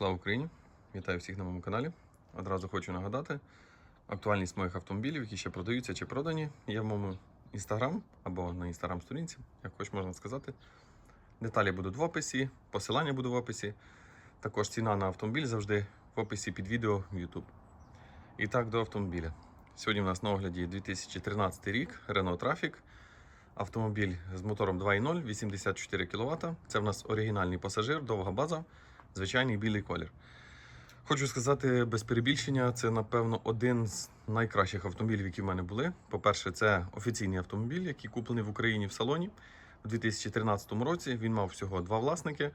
Слава Україні! Вітаю всіх на моєму каналі. Одразу хочу нагадати актуальність моїх автомобілів, які ще продаються чи продані. Є в моєму інстаграм або на інстаграм сторінці, як хоч можна сказати. Деталі будуть в описі, посилання буде в описі. Також ціна на автомобіль завжди в описі під відео в YouTube. І так, до автомобіля. Сьогодні у нас на огляді 2013 рік Renault Trafic. Автомобіль з мотором 2.0, 84 кВт. Це в нас оригінальний пасажир, довга база, звичайний білий колір. Хочу сказати без перебільшення, це напевно один з найкращих автомобілів, які в мене були. По-перше, це офіційний автомобіль, який куплений в Україні в салоні у 2013 році. Він мав всього два власники.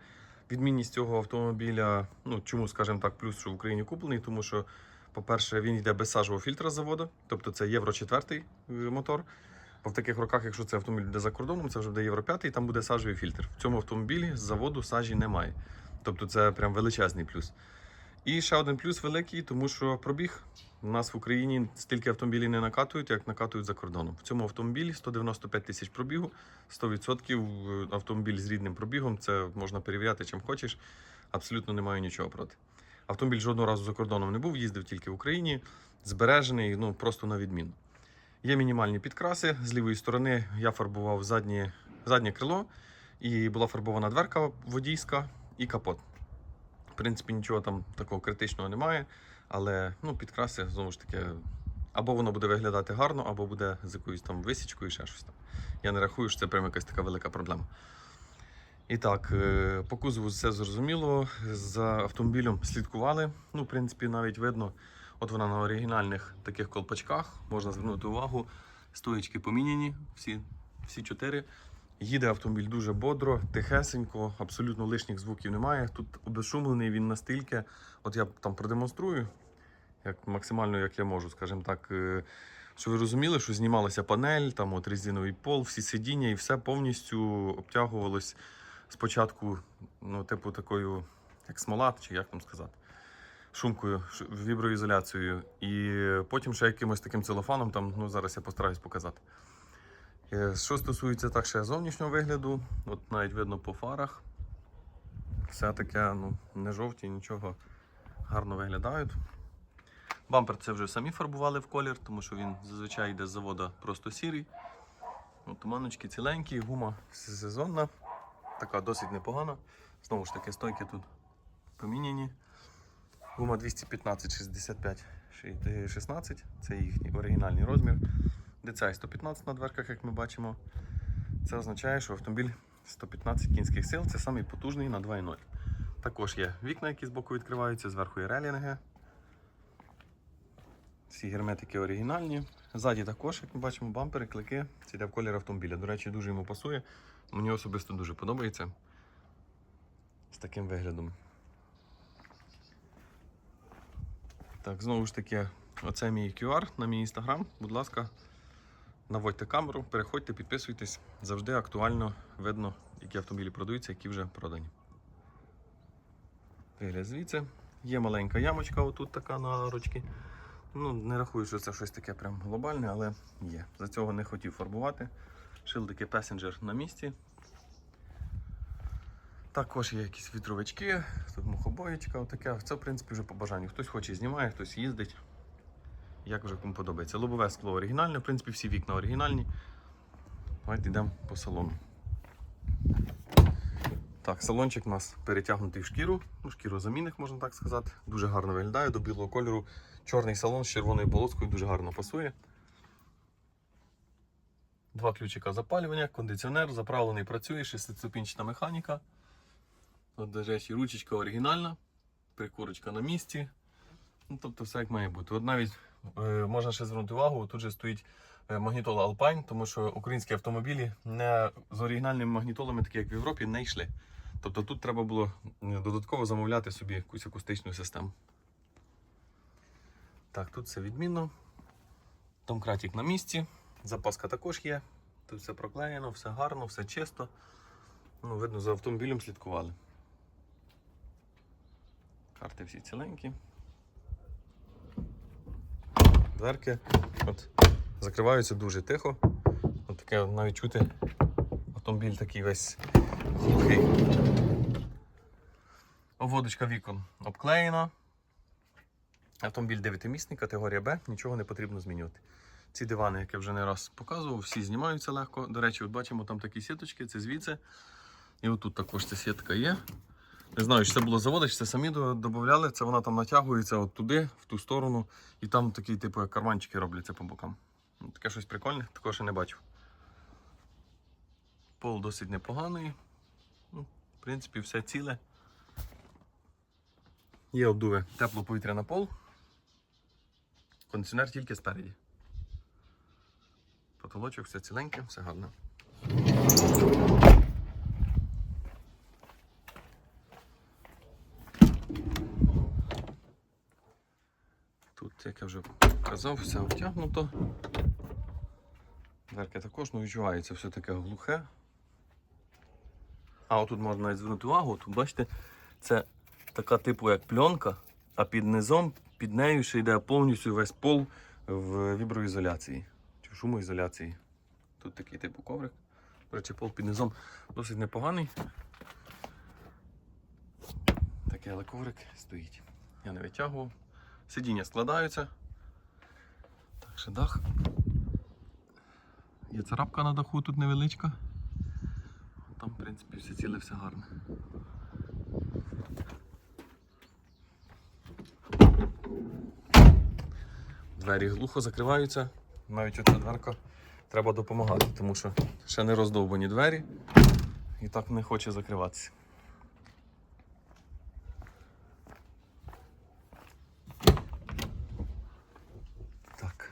Відмінність цього автомобіля, ну чому, скажімо так, плюс, що в Україні куплений, тому що, по-перше, він йде без сажового фільтра заводу, тобто це Євро 4 мотор. Бо в таких роках, якщо це автомобіль буде за кордоном, це вже буде Євро 5 і там буде сажовий фільтр. В цьому автомобілі з заводу сажі немає. Тобто це прям величезний плюс. І ще один плюс великий, тому що пробіг. У нас в Україні стільки автомобілів не накатують, як накатують за кордоном. В цьому автомобілі 195 тисяч пробігу, 100% автомобіль з рідним пробігом. Це можна перевіряти чим хочеш. Абсолютно не маю нічого проти. Автомобіль жодного разу за кордоном не був, їздив тільки в Україні, збережений, ну просто на відміну. Є мінімальні підкраси. З лівої сторони я фарбував заднє, заднє крило, і була фарбована дверка водійська і капот. В принципі, нічого там такого критичного немає, але ну, підкраси знову ж таки. Або воно буде виглядати гарно, або буде з якоюсь там висічкою і ще щось там. Я не рахую, що це прям якась така велика проблема. І так, е, по кузову все зрозуміло. За автомобілем слідкували. Ну, в принципі, навіть видно, от вона на оригінальних таких колпачках. Можна звернути увагу. Стоїчки поміняні, всі, всі чотири. Їде автомобіль дуже бодро, тихесенько, абсолютно лишніх звуків немає. Тут обезшумлений він настільки. От я там продемонструю, як максимально як я можу, скажімо так. е, Щоб ви розуміли, що знімалася панель, там от резиновий пол, всі сидіння і все повністю обтягувалось спочатку, ну, типу, такою, як смола, чи як там сказати, шумкою, віброізоляцією. І потім ще якимось таким целофаном, там, ну, зараз я постараюсь показати. Е, Що стосується так ще зовнішнього вигляду, от навіть видно по фарах. Все таке ну, не жовті, нічого гарно виглядають. Бампер це вже самі фарбували в колір, тому що він зазвичай йде з заводу просто сірий. От, Туманочки ціленькі, гума сезонна, така досить непогана. Знову ж таки, стойки тут поміняні. Гума 215 65 16, це їхній оригінальний розмір. DCI 115 на дверках, як ми бачимо. Це означає, що автомобіль 115 кінських сил це самий потужний на 2.0. Також є вікна, які збоку відкриваються, зверху є релінги. Всі герметики оригінальні. Ззаді також, як ми бачимо, бампери, клики. Це йде в колір автомобіля. До речі, дуже йому пасує. Мені особисто дуже подобається. З таким виглядом. Так, знову ж таки, оце мій QR на мій інстаграм. Будь ласка, наводьте камеру, переходьте, підписуйтесь. Завжди актуально видно, які автомобілі продаються, які вже продані. Вигляд звідси. Є маленька ямочка, отут така на ручки. Ну, не рахую, що це щось таке прям глобальне, але є. За цього не хотів фарбувати. Шилдики Passenger на місці. Також є якісь вітровички, тут мухобоєчка, отаке. Це, в принципі, вже по бажанню. Хтось хоче знімає, хтось їздить. Як вже кому подобається. Лобове скло оригінальне, в принципі, всі вікна оригінальні. Давайте йдемо по салону. Так, салончик у нас перетягнутий в шкіру, ну, шкірозамінник, можна так сказати. Дуже гарно виглядає до білого кольору. Чорний салон з червоною полоскою дуже гарно пасує. Два ключика запалювання, кондиціонер, заправлений працює, шестиступінчата механіка. До речі, ручечка оригінальна, прикурочка на місці. Ну, тобто все як має бути. От навіть е, можна ще звернути увагу, тут же стоїть е, магнітола Alpine, тому що українські автомобілі не, з оригінальними магнітолами, такі як в Європі, не йшли. Тобто тут треба було додатково замовляти собі якусь акустичну систему. Так, тут все відмінно. Домкратик на місці. Запаска також є. Тут все проклеєно, все гарно, все чисто. Ну, видно, за автомобілем слідкували. Карти всі ціленькі. Дверки от, закриваються дуже тихо. От таке навіть чути. Автомобіль такий весь глухий. Обводочка вікон обклеєна. Автомобіль 9-місний, категорія Б, нічого не потрібно змінювати. Ці дивани, як я вже не раз показував, всі знімаються легко. До речі, от бачимо там такі сіточки, це звідси. І отут також ця сітка є. Не знаю, чи це було заводи, чи це самі до- додавали. Це вона там натягується от туди, в ту сторону, і там такі, типу, як карманчики робляться по бокам. Ну, Таке щось прикольне, такого ще не бачив. Пол досить непоганий. Ну, в принципі, все ціле. Є обдуви тепло повітря на пол. Кондиціонер тільки спереді. Потолочок, все ціленьке, все гарно. Тут, як я вже казав, все обтягнуто. Дверки також ну, відчувається все таке глухе. А отут можна навіть звернути увагу, тут бачите, це така типу як пленка, а під низом, під нею ще йде повністю весь пол в віброізоляції чи шумоізоляції. Тут такий типу коврик. До речі, пол під низом досить непоганий. Такий але коврик стоїть. Я не витягував. Сидіння складаються. Ще дах. Є царапка на даху тут невеличка. Там, в принципі, все ціле, все гарне. Двері глухо закриваються. Навіть оця дверка треба допомагати, тому що ще не роздовбані двері і так не хоче закриватися. Так.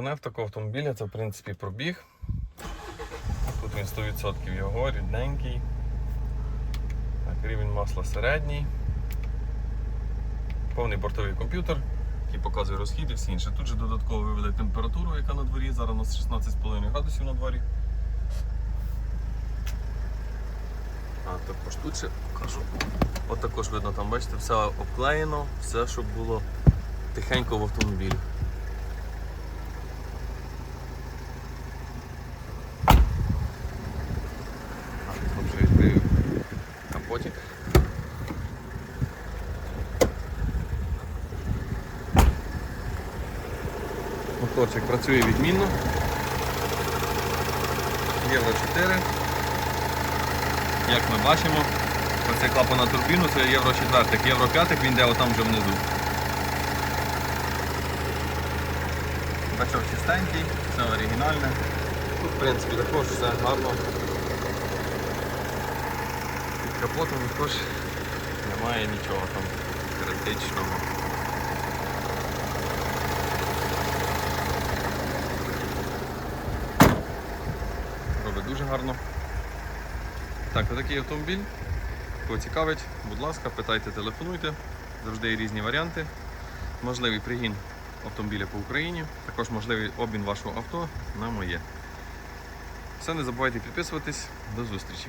Головне в такого автомобіля це в принципі пробіг. Тут він 100% його, рідненький. Так, рівень масла середній. Повний бортовий комп'ютер, який показує розхід і все інше. Тут же додатково вивели температуру, яка на дворі. Зараз у нас 16,5 градусів на дворі. А також тут ще покажу. От також видно, там бачите, все обклеєно, все, щоб було тихенько в автомобілі. Так, тут вже відкрию капотик. Моторчик працює відмінно. Євро 4. Як ми бачимо, оцей клапан на турбіну це євро 4, євро 5 він йде отам вже внизу. Бачок чистенький, все оригінальне. Тут в принципі також все гарно. Під капотом також немає нічого там критичного. Дуже гарно. Так, такий автомобіль. Кого цікавить, будь ласка, питайте, телефонуйте. Завжди є різні варіанти. Можливий пригін автомобіля по Україні. Також можливий обмін вашого авто на моє. Все, не забувайте підписуватись. До зустрічі!